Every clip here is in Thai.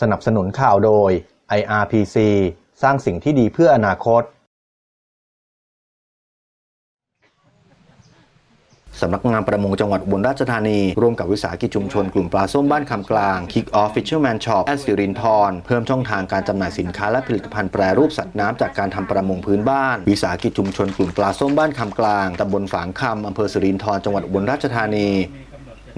สนับสนุนข่าวโดย IRPC สร้างสิ่งที่ดีเพื่ออนาคต สำนักงานประมงจังหวัดอุบลราชธานี ร่วมกับวิสาหกิจชุมชนกลุ่มปลาส้มบ้านคำกลาง Kick Off Fisherman Shop แอสิรินทรเพิ่มช่องทางการจำหน่ายสินค้าและผลิตภัณฑ์แปรรูปสัตว์น้ำจากการทำประมงพื้นบ้าน วิสาหกิจชุมชนกลุ่มปลาส้มบ้านคำกลางตำบลฝางคำอำเภอสิรินทรจังหวัดอุบลราชธานี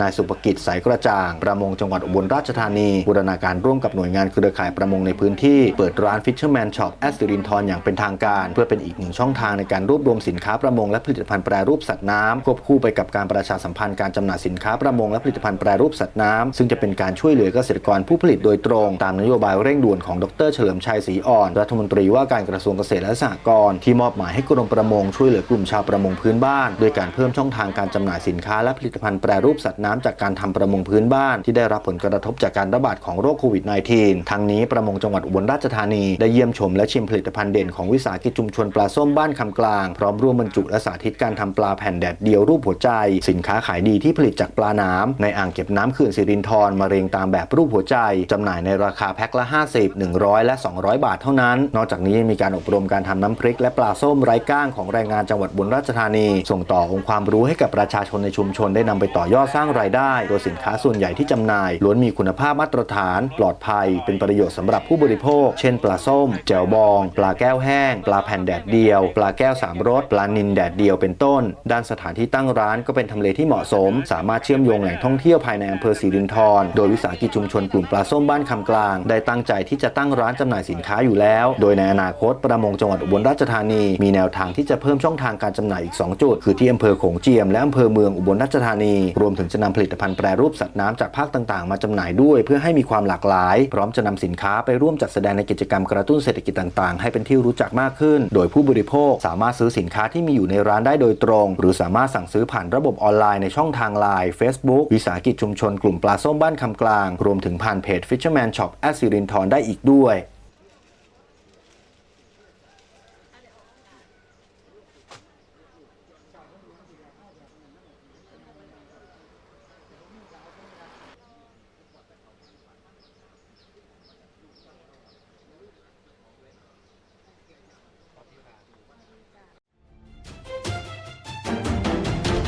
นายสุภกิจสายกระจ่าง ประมงจังหวัดอุบลราชธานีบูรณาการร่วมกับหน่วยงานเครือข่ายประมงในพื้นที่ เปิดร้าน Fisherman Shop แอดสิรินทรอย่างเป็นทางการ เพื่อเป็นอีกหนึ่งช่องทางในการรวบรวมสินค้าประมงและผลิตภัณฑ์แปรรูปสัตว์น้ำควบคู่ไปกับการประชาสัมพันธ์การจำหน่ายสินค้าประมงและผลิตภัณฑ์แปรรูปสัตว์น้ำซึ่งจะเป็นการช่วยเหลือเกษตรกรผู้ผลิตโดยตรง ตามนโยบายเร่งด่วนของดรเฉลิมชัยศรีอ่อน รัฐมนตรีว่าการกระทรวงเกษตรและสหกรณ์ที่มอบหมายให้กรมประมงช่วยเหลือกลุ่มชาวประมงพื้นบ้านโดยการเพิ่มช่องทางการจำหน่ายสินค้าและผลิตภัณฑ์แปรรูปสัตว์น้ำจากการทำประมงพื้นบ้านที่ได้รับผลกระทบจากการระบาดของโรคโควิด -19 ทั้งนี้ประมงจังหวัดอุบลราชธานีได้เยี่ยมชมและชิมผลิตภัณฑ์เด่นของวิสาหกิจชุมชนปลาส้มบ้านคำกลาง พร้อมร่วมบรรจุและสาธิตการทำปลาแผ่นแดดเดียวรูปหัวใจ สินค้าขายดีที่ผลิตจากปลาน้ำในอ่างเก็บน้ำเขื่อนสิรินธรมาเรียงตามแบบรูปหัวใจจำหน่ายในราคาแพ็คละ 50 100 และ 200 บาทเท่านั้น นอกจากนี้ยังมีการอบรมการทำน้ำพริกและปลาส้มไร้ก้างของแรงงานจังหวัดอุบลราชธานี ส่งต่อองค์ความรู้ให้กับประชาชนในชุมชนได้นำไปต่อยอดสร้างรายได้โดยสินค้าส่วนใหญ่ที่จำหน่ายล้วนมีคุณภาพมาตรฐาน ปลอดภัย เป็นประโยชน์สำหรับผู้บริโภค เช่น ปลาส้ม แจ่วบอง ปลาแก้วแห้ง ปลาแผ่นแดดเดียว ปลาแก้วสามรสปลานินแดดเดียวเป็นต้น ด้านสถานที่ตั้งร้านก็เป็นทำเลที่เหมาะสม สามารถเชื่อมโยงแหล่งท่องเที่ยวภายในอำเภอศรีรินธรโดยวิสาหกิจชุมชนกลุ่มปลาส้มบ้านคำกลาง ได้ตั้งใจที่จะตั้งร้านจำหน่ายสินค้าอยู่แล้ว โดยในอนาคตประมงจังหวัดอุบลราชธานีมีแนวทางที่จะเพิ่มช่องทางการจำหน่ายอีก 2 จุด คือที่อำเภอโขงเจียมและอำเภอเมืองอุบลราชธานีรวมถึงจะนำผลิตภัณฑ์แปรรูปสัตว์น้ำจากภาคต่างๆ มาจำหน่ายด้วย เพื่อให้มีความหลากหลาย พร้อมจะนำสินค้าไปร่วมจัดแสดงในกิจกรรมกระตุ้นเศรษฐกิจต่างๆ ให้เป็นที่รู้จักมากขึ้น โดยผู้บริโภคสามารถซื้อสินค้าที่มีอยู่ในร้านได้โดยตรง หรือสามารถสั่งซื้อผ่านระบบออนไลน์ในช่องทางไลน์ Facebook วิสาหกิจชุมชนกลุ่มปลาส้มบ้านคำกลาง รวมถึงผ่านเพจ Fisherman Shop แอดสิรินทรได้อีกด้วย